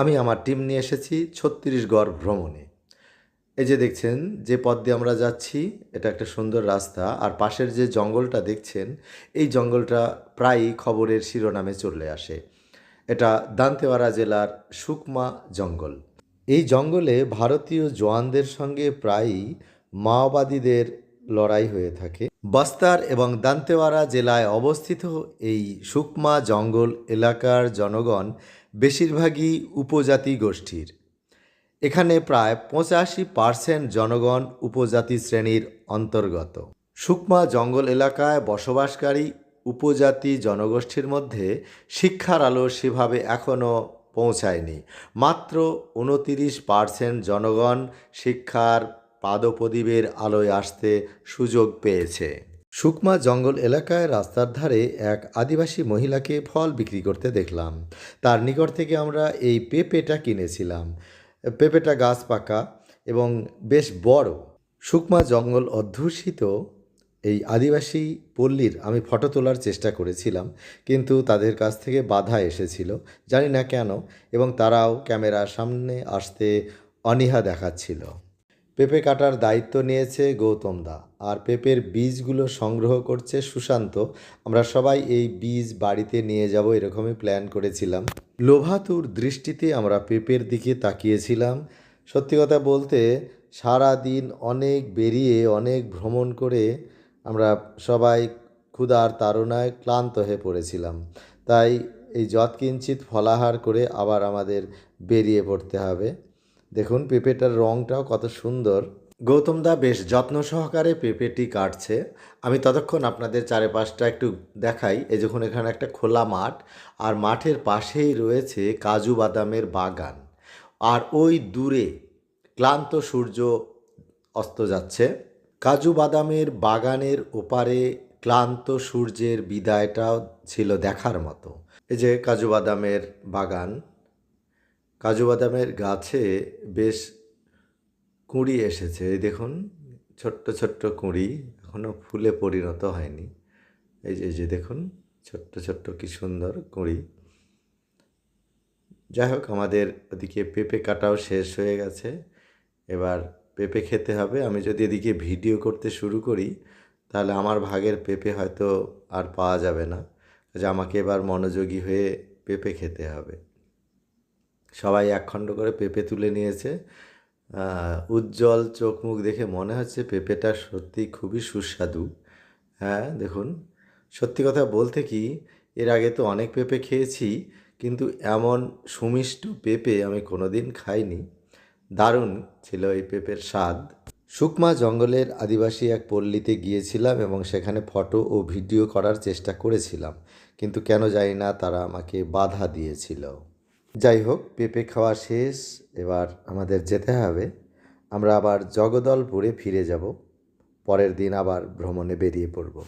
আমি আমার টিম নিয়ে এসেছি ছত্তিশগড় ভ্রমণে। এই যে দেখছেন, যে পথ দিয়ে আমরা যাচ্ছি, এটা একটা সুন্দর রাস্তা। আর পাশের যে জঙ্গলটা দেখছেন, এই জঙ্গলটা প্রায়ই খবরের শিরোনামে চলে আসে। এটা দান্তেওয়াড়া জেলার সুকমা জঙ্গল। এই জঙ্গলে ভারতীয় জওয়ানদের সঙ্গে প্রায়ই মাওবাদীদের লড়াই হয়ে থাকে। বস্তার এবং দান্তেওয়াড়া জেলায় অবস্থিত এই সুকমা জঙ্গল এলাকার জনগণ বেশিরভাগই উপজাতি গোষ্ঠীর। এখানে প্রায় পঁচাশি পার্সেন্ট জনগণ উপজাতি শ্রেণির অন্তর্গত। সুকমা জঙ্গল এলাকায় বসবাসকারী উপজাতি জনগোষ্ঠীর মধ্যে শিক্ষার আলো সেভাবে এখনও পৌঁছায়নি। মাত্র উনতিরিশ পার্সেন্ট জনগণ শিক্ষার পাদপ্রদীপের আলোয় আসতে সুযোগ পেয়েছে। সুকমা জঙ্গল এলাকায় রাস্তার ধারে এক আদিবাসী মহিলাকে ফল বিক্রি করতে দেখলাম। তার নিকট থেকে আমরা এই পেঁপেটা কিনেছিলাম। পেঁপেটা গাছ পাকা এবং বেশ বড়। সুকমা জঙ্গল অধ্যুষিত এই আদিবাসী পল্লীর আমি ফটো তোলার চেষ্টা করেছিলাম, কিন্তু তাদের কাছ থেকে বাধা এসেছিল, জানি না কেন, এবং তারাও ক্যামেরার সামনে আসতে অনীহা দেখাচ্ছিল। পেঁপে কাটার দায়িত্ব নিয়েছে গৌতম দা, আর পেঁপের বীজগুলো সংগ্রহ করছে সুশান্ত। আমরা সবাই এই বীজ বাড়িতে নিয়ে যাব এরকমই প্ল্যান করেছিলাম। লোভাতুর দৃষ্টিতে আমরা পেঁপের দিকে তাকিয়েছিলাম। সত্যি কথা বলতে সারা দিন অনেক বেরিয়ে, অনেক ভ্রমণ করে আমরা সবাই ক্ষুধার তাড়নায় ক্লান্ত হয়ে পড়েছিলাম। তাই এই যৎকিঞ্চিত ফলাহার করে আবার আমাদের বেরিয়ে পড়তে হবে। দেখুন, পেঁপেটার রঙটাও কত সুন্দর। গৌতম দা বেশ যত্ন সহকারে পেঁপেটি কাটছে। আমি ততক্ষণ আপনাদের চারিপাশটা একটু দেখাই। এই যখন এখানে একটা খোলা মাঠ, আর মাঠের পাশেই রয়েছে কাজু বাদামের বাগান। আর ওই দূরে ক্লান্ত সূর্য অস্ত যাচ্ছে। কাজু বাদামের বাগানের ওপারে ক্লান্ত সূর্যের বিদায়টাও ছিল দেখার মতো। এই যে কাজু বাদামের বাগান। কাজু বাদামের গাছে বেশ কুঁড়ি এসেছে। এই দেখুন, ছোট্ট ছোট্ট কুঁড়ি এখনও ফুলে পরিণত হয়নি। এই যে যে দেখুন, ছোট্ট ছোট্ট কি সুন্দর কুঁড়ি। যাই হোক, আমাদের ওদিকে পেঁপে কাটাও শেষ হয়ে গেছে। এবার পেঁপে খেতে হবে। আমি যদি এদিকে ভিডিও করতে শুরু করি, তাহলে আমার ভাগের পেঁপে হয়তো আর পাওয়া যাবে না। যে আমাকে এবার মনোযোগী হয়ে পেঁপে খেতে হবে। সবাই একখণ্ড করে পেঁপে তুলে নিয়েছে। উজ্জ্বল চোখ মুখ দেখে মনে হচ্ছে পেঁপেটা সত্যি খুবই সুস্বাদু। হ্যাঁ দেখুন। সত্যি কথা বলতে কি, এর আগে তো অনেক পেঁপে খেয়েছি, কিন্তু এমন সুমিষ্ট পেঁপে আমি কোনোদিন খাইনি। দারুণ ছিল এই পেঁপের স্বাদ। সুকমা জঙ্গলের আদিবাসী এক পল্লীতে গিয়েছিলাম এবং সেখানে ফটো ও ভিডিও করার চেষ্টা করেছিলাম, কিন্তু কেন জানি না তারা আমাকে বাধা দিয়েছিল। যাই হোক পেঁপে খাওয়া শেষ, এবার আমাদের যেতে হবে। আমরা আবার জগদলপুরে ফিরে যাব। পরের দিন আবার ভ্রমণে বেরিয়ে পড়ব।